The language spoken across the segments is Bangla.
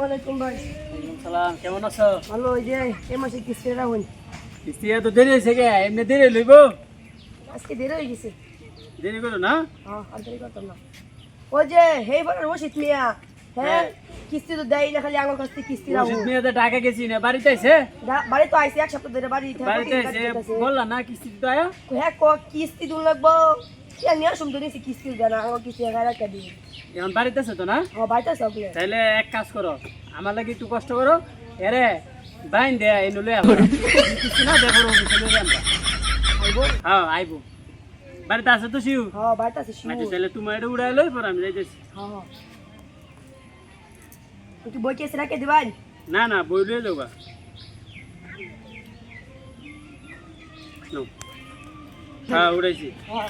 আলাইকুম ভাই। সালাম কেমন আছো? ভালো ওই যে এ মাসে কিস্তি রাখুন কিস্তি এত দেরি হয়েছে কে এমনি দেরি লইব আজকে দেরি হয়ে গেছে। দেরি করো না? হ্যাঁ আর দেরি করতাম না। ওই যে হে বড় রশিদ মিয়া হ্যাঁ হ্যাঁ। কিস্তি তো দেয় না খালি আমার কাছ থেকে কিস্তি রশিদ মিয়া তো ঢাকা গেছি না বাড়িতে আইছে? বাড়ি তো এক সপ্তাহ ধরে বাড়ি বাড়িতে আইছে বললা না কিস্তি তো আয়া? হ্যাঁ ক কিস্তি দুন লাগবো। নিয়ে আসুন তো নিছি কিস্তি দেয় না আমার কিস্তি এখন বাড়িতে আছে তো না? হ্যাঁ বাড়িতে তাইলে এক কাজ করো আমার লাগে একটু কষ্ট করো এরে বাইন দে এই নলে কিস্তি না দেখো আইবো হ্যাঁ আইবো বাড়িতে আছে তো শিউ হ্যাঁ বাড়িতে আছে শিউ আচ্ছা তাহলে তোমার এটা উড়াই লই পর আমি যাইতেছি হ্যাঁ তুই বই কেসে রাখে দিবাই না না বই লই যাবা। হ্যাঁ উড়াইছি হ্যাঁ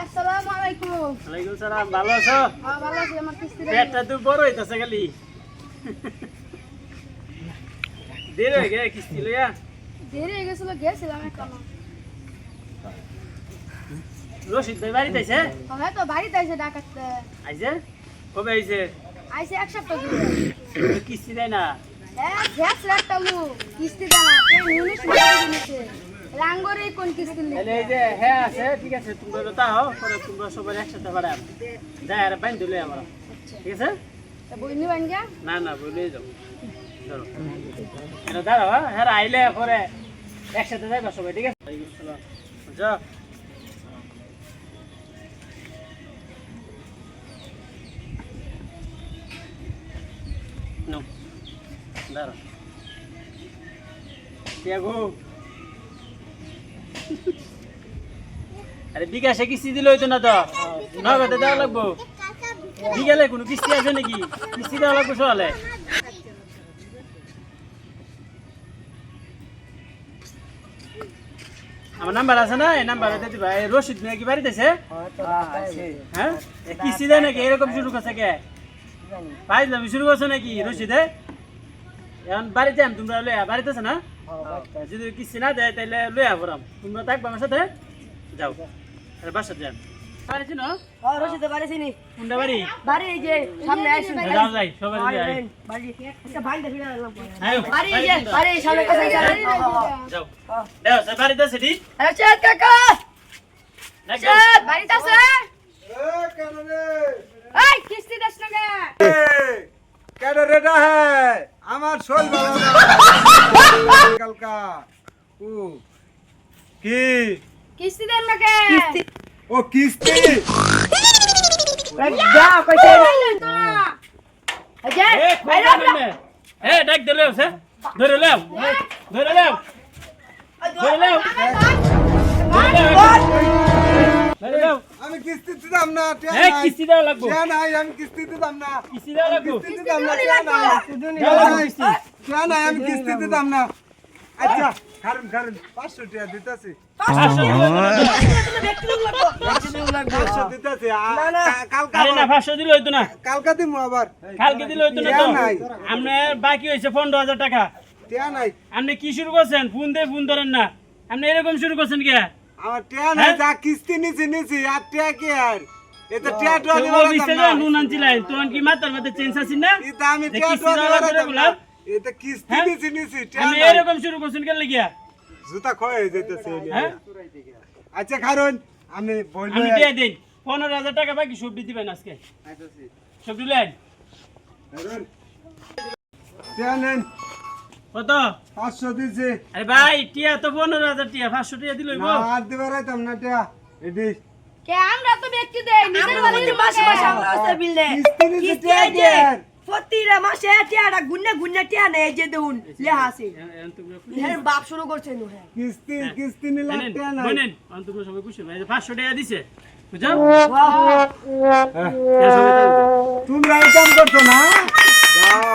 আসসালামু আলাইকুম ওয়ালাইকুম সালাম ভালো আছো? হ্যাঁ ভালো আছি আমার কিস্তি পেটটা তো বড় হইতাছে খালি। দেরি হয়ে গে কিস্তি লইয়া? দেরি হয়ে গেছিল গেছিলাম এখন। রশিদ ভাই বাড়িতে হ্যাঁ তো বাড়িতে আইসে ডাকাতে আইছে? কবে আইছে? আইসে এক সপ্তাহ কিস্তি দেয় না। কিস্তি দেনা রাঙ্গরে কোন কিস্তি তাহলে এই যে হ্যাঁ আছে ঠিক আছে তোমরা তো তাও পরে তোমরা সবাই একসাথে বাড়াম যাই আর বাইন দিলে আমরা। ঠিক আছে? তা না না বলে যাও চলো। এটা দাঁড়াও হ্যাঁ আইলে পরে একসাথে যাইবা সবাই ঠিক আছে? দাঁড়াও টিয়াগো আরে বিকাশে কিস্তি দিলে হইতো না তো? নগদে দেওয়া লাগবো। বিকালে কোনো কিস্তি আছে নাকি? কিস্তি দেওয়া লাগবো সকালে? আমার নাম্বার আছে না? এই নাম্বার দিবা। এই রশিদ মিয়া কি বাড়িতে আছে? হ্যাঁ? এ কিস্তি দেয় নাকি? এরকম শুরু করছে কে? পাইলাম শুরু করছে নাকি রশিদে? এখন বাড়িতে আম তোমরা লইয়া বাড়িতে আছে না? যদি কিস্তি না দেয় তাহলে লইয়া পড়াম তোমরা থাকবা আমার সাথে যাও। আরে বাসার যান। হ্যাঁ রশিদে বাড়ি চিনি কোনটা বাড়ি? বাড়ি এই যে সামনে আসুন যাও যাই সবাই যাই। বাড়ি। একটা ভাই দেখি বাড়ি এই যে বাড়ি সামনে কাছে যাও। দেও সে বাড়িতে আছে ঠিক আরে কাকা। দেখো বাড়িতে আছে। এই কিস্তি দেস না গা হ্যাঁ আমার শোল ভালো না কালকা ও কি কিস্তি দেন না কে কিস্তি ও কিস্তি যা কইছে তো এই যে এ বাইরে কোন নামে এ ডাক দে লেও সে ধরে লেও ধরে লেও ধরে লেও ধরে লেও আমি কিস্তি দিতাম না কিস্তি লাগবো। আমি কিস্তি দিতাম কিস্তি লাগবো। কিস্তি দিতাম আমি কিস্তি দিতাম আচ্ছা কারণ কারণ দিতেছি। কালকা দিমু আবার। কালকে দিলে হইতো না। আপনার বাকি হয়েছে পনেরো হাজার টাকা। নাই। আপনি কি শুরু করছেন? ফোন দিয়ে ফোন ধরেন না। আপনি এরকম শুরু করছেন কে? আমার টিয়া নাই হ্যাঁ? যা কিস্তি নিছি নিছি আর টিয়া কি আর? এটা টিয়া টোয়া দিবার না নুন আনছিলেন তখন কি মাথার মধ্যে চেঞ্জ আছি না? এটা আমি টিয়া টোয়া দিবার? এটা কিস্তি হ্যাঁ? নিছি নিছি নাই। এরকম শুরু করছেন কেন লাগিয়া? জুতা ক্ষয় হয়ে হ্যাঁ? আচ্ছা কারণ আমি বলব আমি দিয়ে দিন। টাকা বাকি সবজি দিবেন আজকে। সবজি লেন টিয়া নেন। কত? পাঁচশো দিছি। আরে ভাই টিয়া তো পনেরো হাজার টিয়া পাঁচশো টিয়া দিল না আর দিবার আইতাম না টিয়া। এদি কে আমরা তো ব্যক্তি দেই নিজের মাসে মাসে আমরা আসতে বিললে কিস্তি নিছি কিস্তি টিয়া এই যে প্রতিটা মাসে টিয়াটা গুন্নে গুন্নে টিয়া নেই যে দেখুন লেহা আছে। হ্যাঁ বাপ শুরু করছে নু হ্যাঁ। কিস্তি কিস্তি নিলাম টিয়া তোমরা সবাই খুশি ভাই পাঁচশো টাকা দিছে। বুঝছ? এর। তোমরা এই কাম করছ না? যাও।